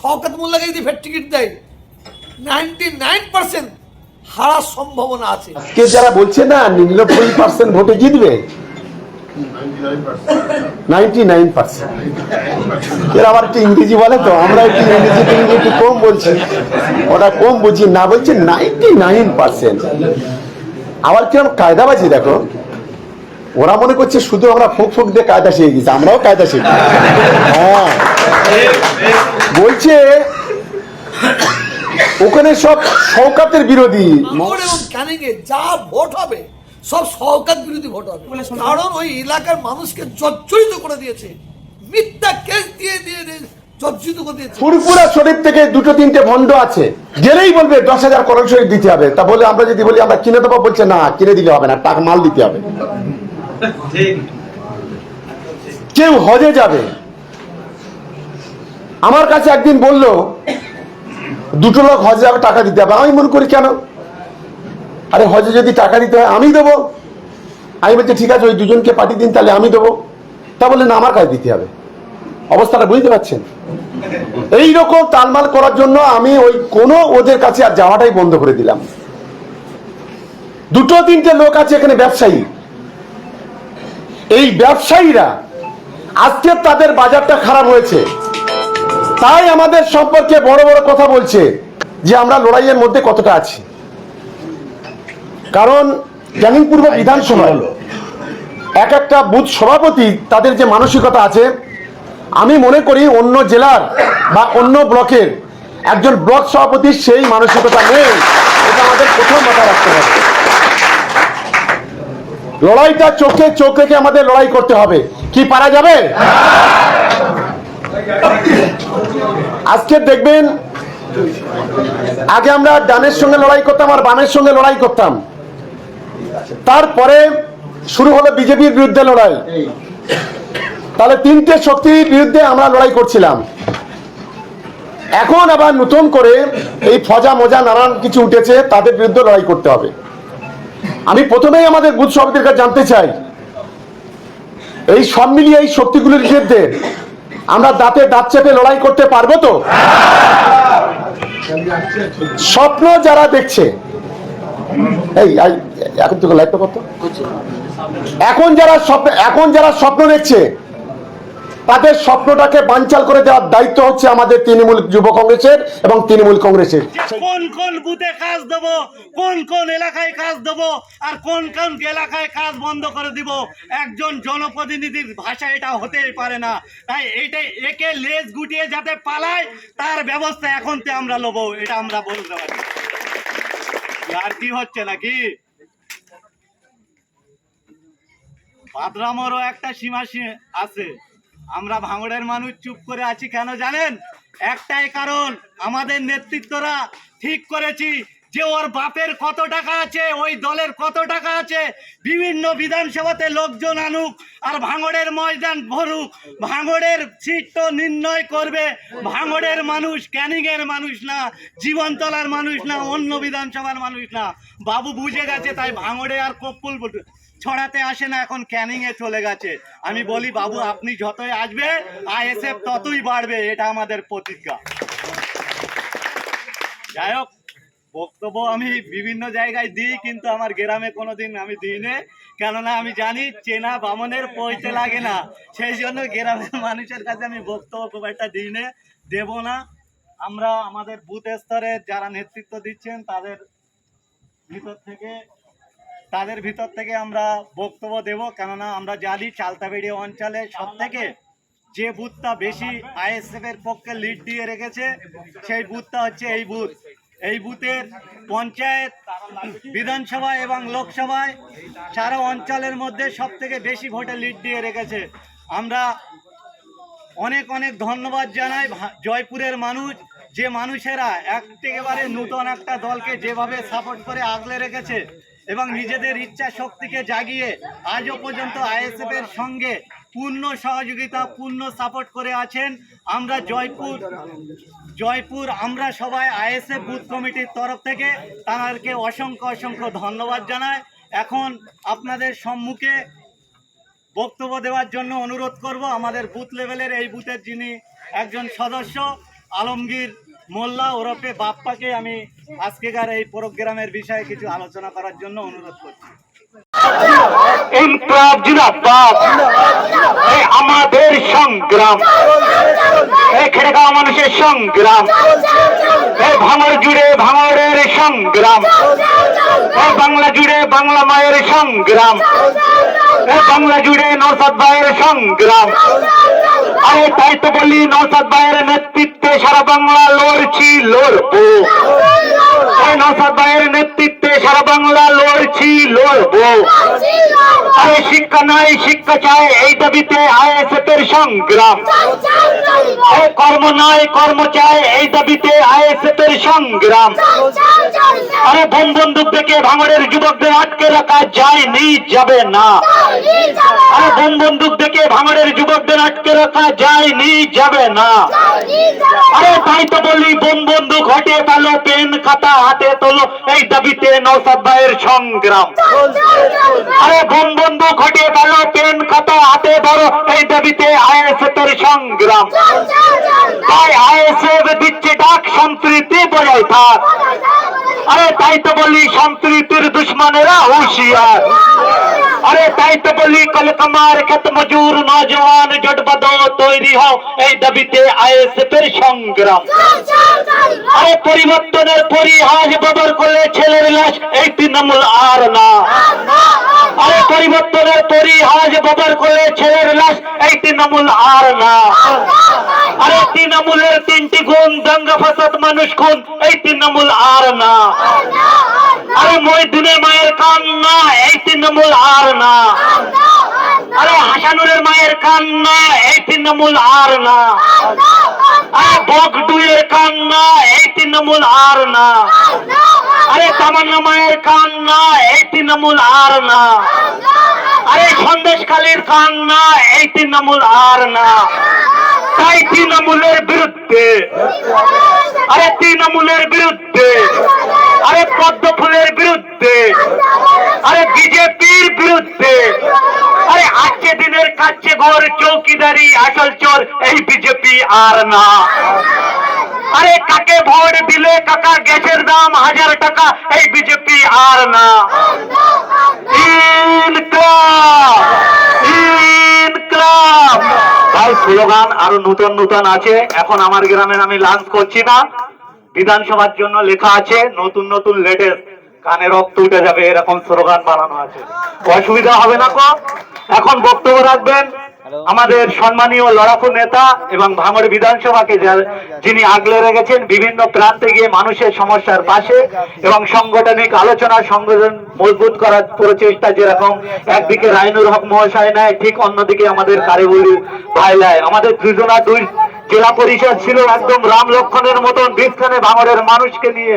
শওকত মোল্লাকে যদি ফের টিকিট দেয় নাইনটি নাইন পার্সেন্ট হারার সম্ভাবনা আছে। কে যারা বলছে না নিরানব্বই পার্সেন্ট ভোটে জিতবে আবার ইংরেজি বলে তো, আমরা একটু ইংরেজি একটু কম কম না বলছে নাইন পার্সেন্ট আবার কায়দাবাজি দেখো, ওরা মনে করছে শুধু আমরা ফোক ফোক দিয়ে কায়দা শিখে গেছি, আমরাও কায়দা শিখি। হ্যাঁ। বলছে ওখানে সব শওকাতের বিরোধী। ক্যানিংয়ে যা ভোট হবে সব সহকার বিরোধী ভোট হবে। কারণ ওই এলাকার মানুষকে জর্জরিত করে দিয়েছে। মিথ্যা কেস দিয়ে দিয়ে জর্জরিত করে দিয়েছে। ফুরপুরা শরীফ থেকে দুটো তিনটে ভণ্ড আছে। গেলেই বলবে দশ হাজার করোড় শরীফ দিতে হবে। তা বলে আমরা যদি বলি আমরা কিনে দেবো বলছে না কিনে দিলে হবে না টাকা মাল দিতে হবে। কেউ হজে যাবে। আমার কাছে একদিন বলল, দুটো লোক হজে যাবে, টাকা দিতে হবে। আমি মনে করি, কেন? আরে, হজে যদি টাকা দিতে হয়, আমি দেবো। আমি বলছি, ঠিক আছে, ওই দুজনকে পাঠিয়ে দিন, তাহলে আমি দেবো। তা বলে না, আমার কাছে দিতে হবে। অবস্থাটা বুঝতে পারছেন? এই রকম তালমাল করার জন্য আমি ওই কোনো ওদের কাছে আর যাওয়াটাই বন্ধ করে দিলাম। দুটো, তিনটে লোক আছে এখানে ব্যবসায়ী। এই ব্যবসায়ীরা, আজকে তাদের বাজারটা খারাপ হয়েছে। তাই আমাদের সম্পর্কে বড় বড় কথা বলছে যে আমরা লড়াইয়ের মধ্যে কতটা আছি। কারণ ক্যানিং পূর্ব বিধানসভায় এক একটা বুথ সভাপতি তাদের যে মানসিকতা আছে আমি মনে করি অন্য জেলার বা অন্য ব্লকের একজন ব্লক সভাপতির সেই মানসিকতা নেই এটা আমাদের প্রথম মাথায় রাখতে হবে। লড়াইটা চোখে চোখ রেখে আমাদের লড়াই করতে হবে। কি পারা যাবে? আজকে দেখবেন, আগে আমরা ডানের সঙ্গে লড়াই করতাম আর বামের সঙ্গে লড়াই করতাম। তারপরে শুরু হলো বিজেপির বিরুদ্ধে লড়াই। তাহলে তিনটে শক্তির বিরুদ্ধে আমরা লড়াই করছিলাম। এখন আবার নতুন করে এই ফজা মজা নানান কিছু উঠেছে, তাদের বিরুদ্ধে লড়াই করতে হবে। আমি প্রথমেই আমাদের বুথ সভাপতির কাছে জানতে চাই, এই সব মিলিয়ে এই শক্তিগুলির বিরুদ্ধে আমরা দাঁতে দাঁত চেপে লড়াই করতে পারব তো? স্বপ্ন যারা দেখছে, এই এখন তোকে লাইটটা কত? এখন যারা স্বপ্ন, এখন যারা স্বপ্ন দেখছে তাদের স্বপ্নটাকে বানচাল করে দেওয়ার দায়িত্ব হচ্ছে আমাদের তৃণমূল যুব কংগ্রেসের এবং তৃণমূল কংগ্রেসের। কোন কোন বুথে কাজ দেব, কোন কোন এলাকায় কাজ দেব, আর কোন কোন এলাকায় কাজ বন্ধ করে দিব? একজন জনপ্রতিনিধির ভাষা এটা হতেই পারে না। তাই এটা একে লেজ গুটিয়ে যাতে পালায়, তার ব্যবস্থা এখন তে আমরা লব এটা আমরা বলতে পারি। আর কি হচ্ছে নাকি? বাদরামরও একটা সীমা আছে। আমরা ভাঙড়ের মানুষ চুপ করে আছি কেন জানেন? একটাই কারণ, আমাদের নেতৃত্বরা ঠিক করেছি যে ওর বাপের কত টাকা আছে, ওই দলের কত টাকা আছে, বিভিন্ন বিধানসভাতে লোকজন আনুক আর ভাঙড়ের ময়দান ভরুক। ভাঙড়ের সিট তো নির্ণয় করবে, ভাঙড়ের মানুষ ক্যানিংয়ের মানুষ না, জীবনতলার মানুষ না, অন্য বিধানসভার মানুষ না। বাবু বুঝে গেছে, তাই ভাঙড়ে আর কপ্পুল ছড়াতে আসে না, এখন ক্যানিং এ চলে গেছে। আমি বলি, বাবু, আপনি যতই আসবে, আইএসএফ ততই বাড়বে। এটা আমাদের প্রতিজ্ঞা। যাই হোক, বক্তব্য আমি বিভিন্ন জায়গায় দিই, কিন্তু আমার গ্রামে কোনোদিন আমি দিই নে। কেননা আমি জানি, চেনা বামনের পয়তে লাগে না। সেই জন্য গ্রামের মানুষের কাছে আমি বক্তব্য খুব একটা দিই নে, দেবো না। আমরা আমাদের বুথ স্তরে যারা নেতৃত্ব দিচ্ছেন, তাদের ভিতর থেকে তাদের ভিতর থেকে আমরা বক্তব্য দেব। কেননা আমরা জানি চালতাবেড়ি অঞ্চলে সব থেকে যে বুথটা বেশি আইএসএফ এর পক্ষে লিড দিয়ে রেখেছে, সেই বুথটা হচ্ছে এই বুথ। এই বুথের পঞ্চায়েত, বিধানসভা এবং লোকসভায় সারা অঞ্চলের মধ্যে সব থেকে বেশি ভোটে লিড দিয়ে রেখেছে। আমরা অনেক অনেক ধন্যবাদ জানাই জয়পুরের মানুষ, যে মানুষেরা এক একেবারে নূতন একটা দলকে যেভাবে সাপোর্ট করে আগলে রেখেছে এবং নিজেদের ইচ্ছা শক্তিকে জাগিয়ে আজও পর্যন্ত আইএসএফ এর সঙ্গে পূর্ণ সহযোগিতা, পূর্ণ সাপোর্ট করে আছেন। আমরা জয়পুর জয়পুর, আমরা সবাই আইএসএফ বুথ কমিটির তরফ থেকে তাদেরকে অসংখ্য অসংখ্য ধন্যবাদ জানাই। এখন আপনাদের সম্মুখে বক্তব্য দেওয়ার জন্য অনুরোধ করব আমাদের বুথ লেভেলের এই বুথের যিনি একজন সদস্য, আলমগীর মোল্লা, ওরফে বাপ্পাকে আমি আজকেকার এই প্রোগ্রামের বিষয়ে কিছু আলোচনা করার জন্য অনুরোধ করছি। আমাদের সংগ্রাম। খেটেখাওয়া মানুষের সংগ্রাম। ভাঙর জুড়ে ভাঙরের সংগ্রাম। বাংলা জুড়ে বাংলা মায়ের সংগ্রাম। বাংলা জুড়ে নৌসাদ ভাইয়ের সংগ্রাম। তাই তো বলি নৌসাদ ভাইয়ের নেতৃত্বে সারা বাংলা লড়ছি লড়বো। নৌসাদ ভাইয়ের নেতৃত্বে সারা বাংলা লড়ছি লড়বো। আরে শিক্ষা নাই শিক্ষা চাই এই দাবিতে আইএসএফ এর সংগ্রাম। কর্ম নাই কর্ম চাই এই দাবিতে আইএসএফ এর সংগ্রাম। আরে বোম বন্দুক থেকে ভাঙড়ের যুবকদের আটকে রাখা যায়নি যাবে না। আরে বোম বন্দুক থেকে ভাঙড়ের যুবকদের আটকে রাখা যায়নি যাবে না। আরে তাই তো বলি বোম বন্দুক হটে পেল পেন খাতা হাতে তোলো এই দাবিতে নৌসাদ ভাইয়ের সংগ্রাম। আরে বোম বন্ধু ঘটে গেল পেন খাতা হাতে ধরো এই দাবিতে আইএসএফ তোর সংগ্রাম তাই আইএসএফ দিচ্ছে ডাক সম্প্রীতি বজায় থাক। আরে তাই তো বলি সম্প্রীতির দুশ্মনেরা হুঁশিয়ার। আরে তাই তো বলি কলকামার ক্ষেত মজুর নজওয়ান জটবদ তৈরি হও, এই দাবিতে আইএসএফ এর সংগ্রাম। আরে পরিবর্তনের পরিহাস ব্যবহার করলে ছেলের লাশ এই তৃণমূল আর না। আরে পরিবর্তনের পরিহাস ব্যবহার করলে ছেলের লাশ এই তৃণমূল আর না। আরে তৃণমূলের তিনটি গুণ দাঙ্গা ফাসাদ মানুষ খুন, এই তৃণমূল আর না। আরে মইদুনের মায়ের কান্না এই তৃণমূল আর না। আরে হাসানুরের মায়ের কান্না এই তৃণমূল আর না। আরে বকডুয়ের কান্না এই তৃণমূল আর না। আরে তামান্না মায়ের কান্না এই তৃণমূল আর না। আরে সন্দেশখালীর কান্না এই তৃণমূল আর না। তাই তৃণমূলের বিরুদ্ধে, আরে তৃণমূলের বিরুদ্ধে আরে পদ্ম ফুলের বিরুদ্ধে, আরে বিজেপির বিরুদ্ধে, আরে আজকে দিনের কাছে ঘর চৌকিদারি, আসল চোর এই বিজেপি আর না। আরে কাকে ভোট দিলে কাকা গ্যাসের দাম হাজার টাকা, এই বিজেপি আর না। তাই স্লোগান আরও নতুন নতুন আছে, এখন আমার গ্রামে আমি লাঞ্চ করছি না। বিধানসভার জন্য লেখা আছে নতুন নতুন লেটেস্ট কানে রক্ত উঠে যাবে এরকম স্লোগান বানানো আছে। অসুবিধা হবে না কো? এখন বক্তব্য রাখবেন। আমাদের সম্মানীয় লড়াকু নেতা এবং ভাঙড় বিধানসভাকে যিনি আগলে রেখেছেন বিভিন্ন প্রান্তে গিয়ে মানুষের সমস্যার পাশে এবং সাংগঠনিক আলোচনা সংগঠন মজবুত করার প্রচেষ্টা যেরকম একদিকে রাইনুর হক মহাশয় নেয় ঠিক অন্যদিকে আমাদের কারিবুলি ভাই নেয় আমাদের দুজনা দুই জেলা পরিষদ ছিল একদম রাম লক্ষণের মতন বিস্থানে ভাঙড়ের মানুষকে নিয়ে।